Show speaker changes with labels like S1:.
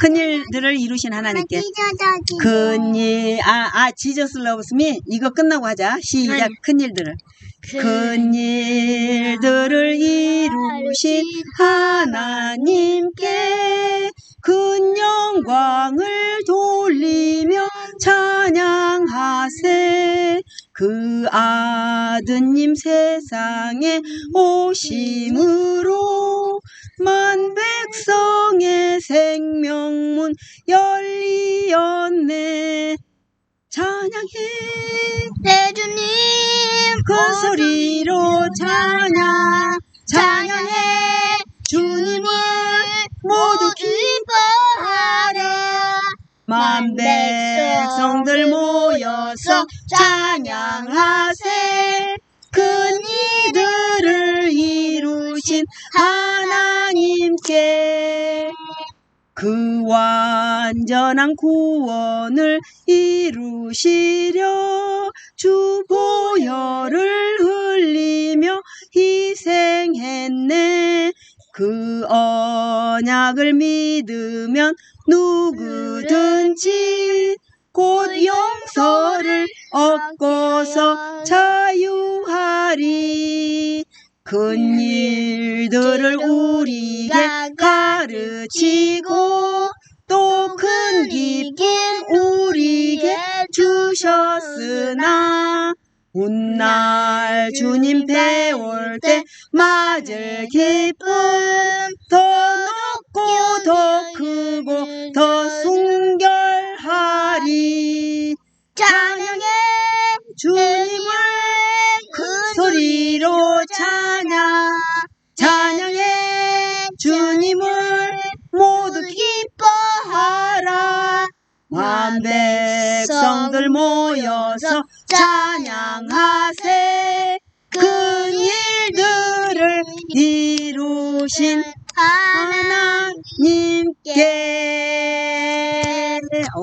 S1: 큰 일들을 이루신 하나님께. 큰 일, 아, 아, 지저스 러브스미 이거 끝나고 하자. 시작. 큰 일들을. 큰 일들을 이루신 하나님께 큰 영광을 돌리며 찬양하세. 그 아드님 세상에 오심으로 만 백성의 생명문 열리었네. 찬양해.
S2: 내 주님.
S1: 큰 소리로 찬양. 찬양해. 주님을 모두
S2: 기뻐하라.
S1: 만 백성들 모여서 찬양하세. 큰 이들을 이루신 하 나님께 그 완전한 구원을 이루시려 주 보혈을 흘리며 희생했네. 그 언약을 믿으면 누구든지 곧 용서를 얻고서 자유하리. 큰일 들을 우리에게 가르치고 또 큰 기쁨 우리에게 주셨으나 훗날 주님 배울 때 맞을 기쁨 더 높고 더 크고 더 순결하리. 찬양해 주님을 큰 소리로 찬양 만 백성들 모여서 찬양하세. 큰 일들을 이루신 하나님께